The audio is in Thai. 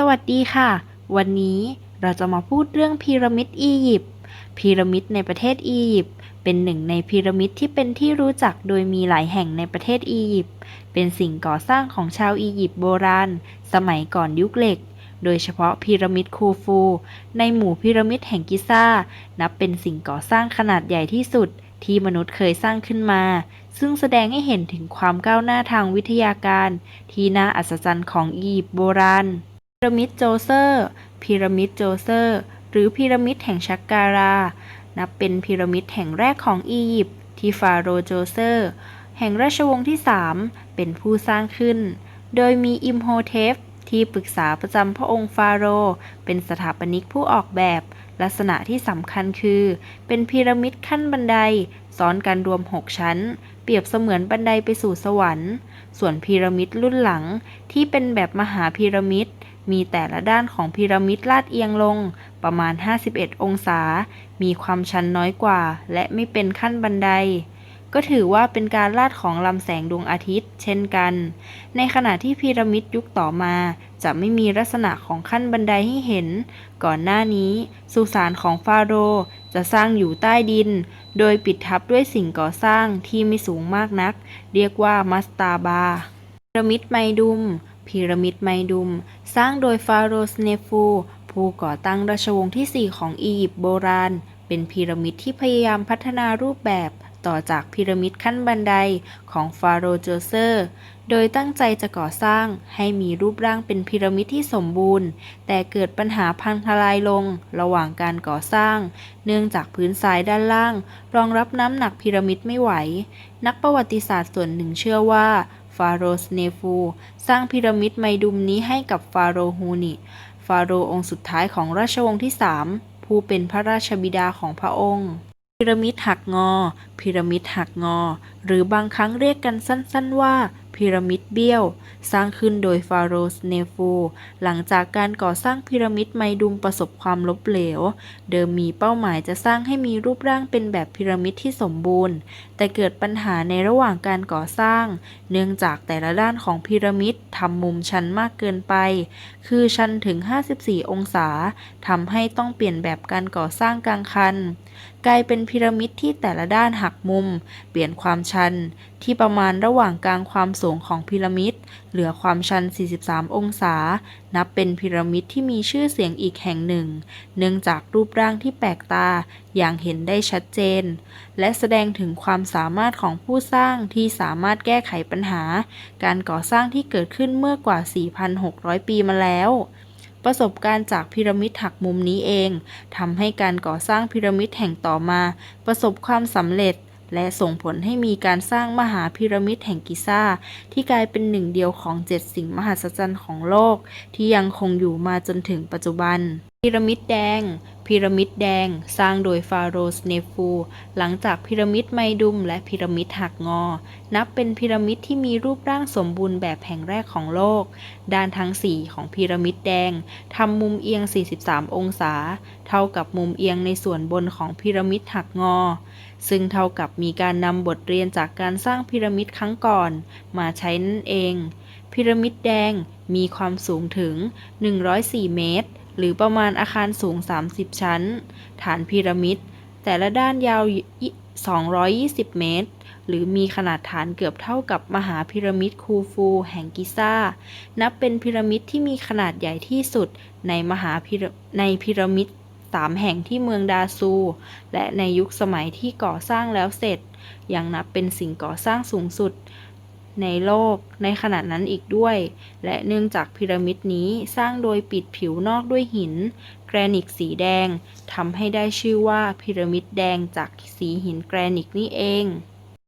สวัสดีค่ะ วันนี้เราจะมาพูดเรื่องพีระมิดอียิปต์พีระมิดในประเทศอียิปต์เป็นหนึ่งในพีระมิดที่เป็นที่รู้จักโดยมีหลายแห่งในประเทศอียิปต์เป็นสิ่งก่อสร้างของชาวอียิปต์โบราณ สมัยก่อนยุคเหล็ก โดยเฉพาะพีระมิดคูฟู ในหมู่พีระมิดแห่งกิซ่า นับเป็นสิ่งก่อสร้างขนาดใหญ่ที่สุดที่มนุษย์เคยสร้างขึ้นมา ซึ่งแสดงให้เห็นถึงความก้าวหน้าทางวิทยาการ ที่น่าอัศจรรย์ของอียิปต์โบราณ ระมิดโจเซอร์พีระมิดโจเซอร์ หรือพีระมิดแห่งชักการา นับเป็นพีระมิดแห่งแรกของอียิปต์ที่ฟาโรห์โจเซอร์ แห่งราชวงศ์ที่ 3 เป็นผู้สร้างขึ้น โดยมีอิมโฮเทฟ ที่ปรึกษาประจำพระองค์ฟาโรห์เป็นสถาปนิกผู้ออกแบบ ลักษณะที่สำคัญคือ เป็นพีระมิดขั้นบันได ซ้อนกันรวม 6 ชั้น เปรียบเสมือนบันไดไปสู่สวรรค์ ส่วนพีระมิดรุ่นหลังที่เป็นแบบมหาพีระมิดมีแต่ละด้านของพีระมิดลาดเอียงลง ประมาณ 51 องศา มีความชันน้อยกว่า และไม่เป็นขั้นบันได ก็ถือว่าเป็นการลาดของลำแสงดวงอาทิตย์ เช่นกัน ในขณะที่พีระมิดยุคต่อมา จะไม่มีลักษณะของขั้นบันไดให้เห็น ก่อนหน้านี้ สุสานของฟาโรห์จะสร้างอยู่ใต้ดิน โดยปิดทับด้วยสิ่งก่อสร้างที่ไม่สูงมากนัก เรียกว่ามัสตาบาพีระมิดไมดุมพีระมิดไมดุม สร้างโดยฟาโรสเนฟูผู้ก่อตั้งราชวงศ์ที่ 4 ของอียิปต์โบราณ เป็นพีระมิดที่พยายามพัฒนารูปแบบ ต่อจากพีระมิดขั้นบันไดของฟาโรห์โจเซอร์ โดยตั้งใจจะก่อสร้างให้มีรูปร่างเป็นพีระมิดที่สมบูรณ์ แต่เกิดปัญหาพังทลายลงระหว่างการก่อสร้าง เนื่องจากพื้นทรายด้านล่าง รองรับน้ำหนักพีระมิดไม่ไหว นักประวัติศาสตร์ส่วนหนึ่งเชื่อว่าฟาโรสเนฟู สร้างพีระมิดไมดุมนี้ให้กับฟาโรห์ฮูนิ ฟาโรห์องค์สุดท้ายของราชวงศ์ที่ 3 ผู้เป็นพระราชบิดาของพระองค์ ระมิดหักงอ พีระมิดหักงอ หรือบางครั้งเรียกกันสั้น ๆว่า พีระมิดเบี้ยว สร้างขึ้นโดยฟาโรห์สเนฟูหลังจากการก่อสร้างพีระมิดไมดุมประสบความล้มเหลว เดิมมีเป้าหมายจะสร้างให้มีรูปร่างเป็นแบบพีระมิดที่สมบูรณ์ แต่เกิดปัญหาในระหว่างการก่อสร้าง เนื่องจากแต่ละด้านของพีระมิดทำมุมชันมากเกินไป คือชันถึง 54 องศาทำให้ต้องเปลี่ยนแบบการก่อสร้างกลางคันกลายเป็นพีระมิดที่แต่ละด้านหักมุม เปลี่ยนความชัน ที่ประมาณระหว่างกลางความสูงของพีระมิด เหลือความชัน 43 องศา นับเป็นพีระมิดที่มีชื่อเสียงอีกแห่งหนึ่ง เนื่องจากรูปร่างที่แปลกตาอย่างเห็นได้ชัดเจน และแสดงถึงความสามารถของผู้สร้างที่สามารถแก้ไขปัญหา การก่อสร้างที่เกิดขึ้นเมื่อกว่า 4,600 ปีมาแล้วประสบการณ์จากพีระมิดหักมุมนี้เองทำให้การก่อสร้างพีระมิดแห่งต่อมา ประสบความสำเร็จ และส่งผลให้มีการสร้างมหาพีระมิดแห่งกิซ่า ที่กลายเป็นหนึ่งเดียวของเจ็ดสิ่งมหัศจรรย์ของโลก ที่ยังคงอยู่มาจนถึงปัจจุบัน พีระมิดแดง พีระมิดแดง สร้างโดยฟาโรสเนฟู หลังจากพีระมิดไมดุมและพีระมิดหักงอ นับเป็นพีระมิดที่มีรูปร่างสมบูรณ์แบบแห่งแรกของโลก ด้านทั้ง 4 ของพีระมิดแดงทำมุมเอียง 43 องศา เท่ากับมุมเอียงในส่วนบนของพีระมิดหักงอ ซึ่งเท่ากับมีการนำบทเรียนจากการสร้างพีระมิดครั้งก่อน มาใช้นั่นเอง พีระมิดแดงมีความสูงถึง 104 เมตร หรือประมาณอาคารสูง 30 ชั้น ฐานพีระมิด แต่ละด้านยาว 220 เมตร หรือมีขนาดฐานเกือบเท่ากับมหาพีระมิดคูฟู แห่งกิซ่า นับเป็นพีระมิดที่มีขนาดใหญ่ที่สุดในมหาพีระในพีระมิดสามแห่งที่เมืองดาซู และในยุคสมัยที่ก่อสร้างแล้วเสร็จ ยังนับเป็นสิ่งก่อสร้างสูงสุด ในโลกในขณะนั้นอีกด้วย และเนื่องจากพีระมิดนี้สร้างโดยปิดผิวนอกด้วยหิน แกรนิตสีแดงทำให้ได้ชื่อว่าพีระมิดแดงจากสีหินแกรนิตนี่เอง